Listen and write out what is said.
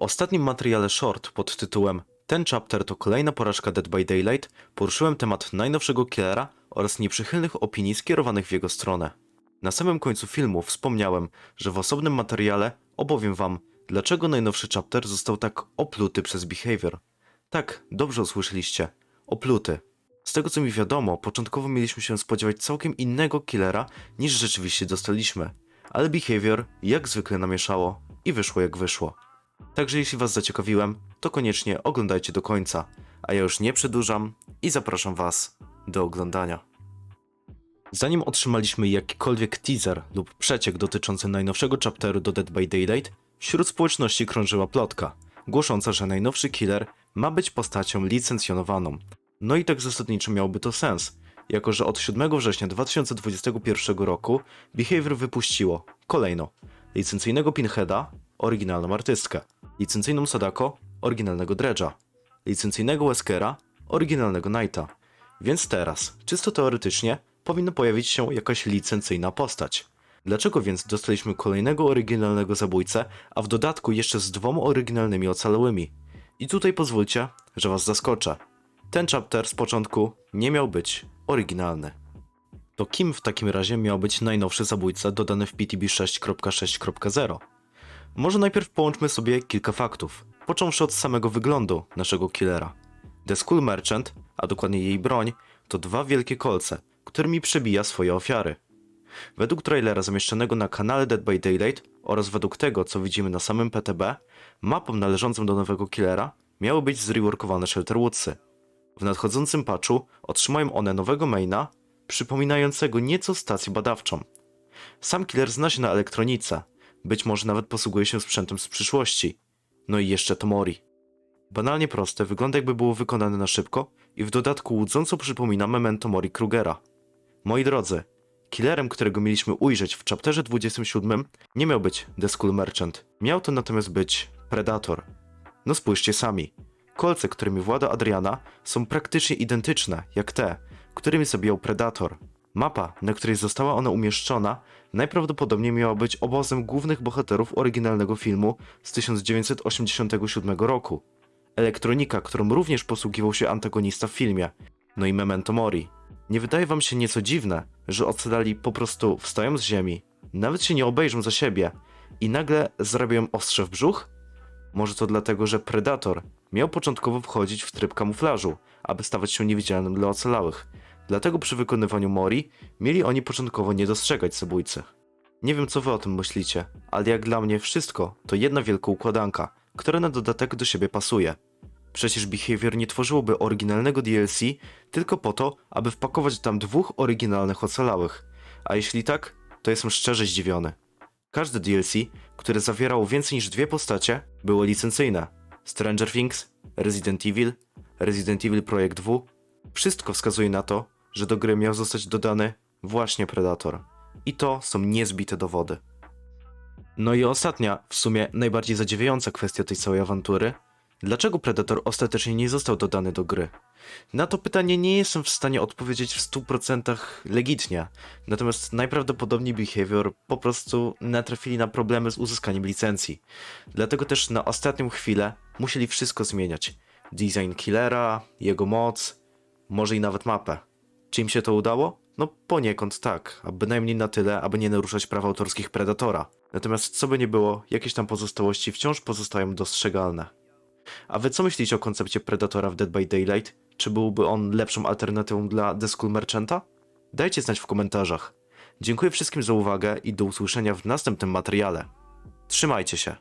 ostatnim materiale short pod tytułem Ten chapter to kolejna porażka Dead by Daylight poruszyłem temat najnowszego killera oraz nieprzychylnych opinii skierowanych w jego stronę. Na samym końcu filmu wspomniałem, że w osobnym materiale opowiem wam, dlaczego najnowszy chapter został tak opluty przez Behavior. Tak, dobrze usłyszeliście. Opluty. Z tego co mi wiadomo, początkowo mieliśmy się spodziewać całkiem innego killera niż rzeczywiście dostaliśmy. Ale Behavior jak zwykle namieszało i wyszło jak wyszło. Także jeśli was zaciekawiłem, to koniecznie oglądajcie do końca, a ja już nie przedłużam i zapraszam was do oglądania. Zanim otrzymaliśmy jakikolwiek teaser lub przeciek dotyczący najnowszego chapteru do Dead by Daylight, wśród społeczności krążyła plotka, głosząca, że najnowszy killer ma być postacią licencjonowaną. No i tak zasadniczo miałoby to sens, jako że od 7 września 2021 roku Behavior wypuściło kolejno licencyjnego Pinheada, oryginalną artystkę, licencyjną Sadako, oryginalnego Dredge'a, licencyjnego Weskera, oryginalnego Knighta. Więc teraz, czysto teoretycznie, powinna pojawić się jakaś licencyjna postać. Dlaczego więc dostaliśmy kolejnego oryginalnego zabójcę, a w dodatku jeszcze z dwoma oryginalnymi ocalałymi? I tutaj pozwólcie, że was zaskoczę. Ten chapter z początku nie miał być oryginalny. To kim w takim razie miał być najnowszy zabójca dodany w PTB 6.6.0? Może najpierw połączmy sobie kilka faktów, począwszy od samego wyglądu naszego killera. The Skull Merchant, a dokładnie jej broń, to dwa wielkie kolce, którymi przebija swoje ofiary. Według trailera zamieszczonego na kanale Dead by Daylight oraz według tego, co widzimy na samym PTB, mapą należącą do nowego killera miały być zreworkowane Shelterwoodsy. W nadchodzącym patchu otrzymają one nowego maina, przypominającego nieco stację badawczą. Sam killer zna się na elektronice, być może nawet posługuje się sprzętem z przyszłości. No i jeszcze to Mori. Banalnie proste, wygląda jakby było wykonane na szybko i w dodatku łudząco przypomina memento Mori Krugera. Moi drodzy, killerem, którego mieliśmy ujrzeć w chapterze 27 nie miał być The Skull Merchant. Miał to natomiast być Predator. No spójrzcie sami. Kolce, którymi włada Adriana, są praktycznie identyczne jak te, którymi zabijał Predator. Mapa, na której została ona umieszczona, najprawdopodobniej miała być obozem głównych bohaterów oryginalnego filmu z 1987 roku. Elektronika, którą również posługiwał się antagonista w filmie, no i Memento Mori. Nie wydaje wam się nieco dziwne, że ocalali po prostu wstają z ziemi, nawet się nie obejrzą za siebie i nagle zarabiają ostrze w brzuch? Może to dlatego, że Predator miał początkowo wchodzić w tryb kamuflażu, aby stawać się niewidzialnym dla ocalałych. Dlatego przy wykonywaniu Mori mieli oni początkowo nie dostrzegać zabójcy. Nie wiem co wy o tym myślicie, ale jak dla mnie wszystko to jedna wielka układanka, która na dodatek do siebie pasuje. Przecież Behavior nie tworzyłoby oryginalnego DLC tylko po to, aby wpakować tam dwóch oryginalnych ocalałych. A jeśli tak, to jestem szczerze zdziwiony. Każde DLC, które zawierało więcej niż dwie postacie, było licencyjne. Stranger Things, Resident Evil, Resident Evil Projekt 2. Wszystko wskazuje na to, że do gry miał zostać dodany właśnie Predator. I to są niezbite dowody. No i ostatnia, w sumie najbardziej zadziwiająca kwestia tej całej awantury. Dlaczego Predator ostatecznie nie został dodany do gry? Na to pytanie nie jestem w stanie odpowiedzieć w 100% legitnie, natomiast najprawdopodobniej Behavior po prostu natrafili na problemy z uzyskaniem licencji. Dlatego też na ostatnią chwilę musieli wszystko zmieniać. Design killera, jego moc, może i nawet mapę. Czy im się to udało? No poniekąd tak, a bynajmniej na tyle, aby nie naruszać praw autorskich Predatora. Natomiast co by nie było, jakieś tam pozostałości wciąż pozostają dostrzegalne. A wy co myślicie o koncepcie Predatora w Dead by Daylight? Czy byłby on lepszą alternatywą dla The Skull Merchanta? Dajcie znać w komentarzach. Dziękuję wszystkim za uwagę i do usłyszenia w następnym materiale. Trzymajcie się.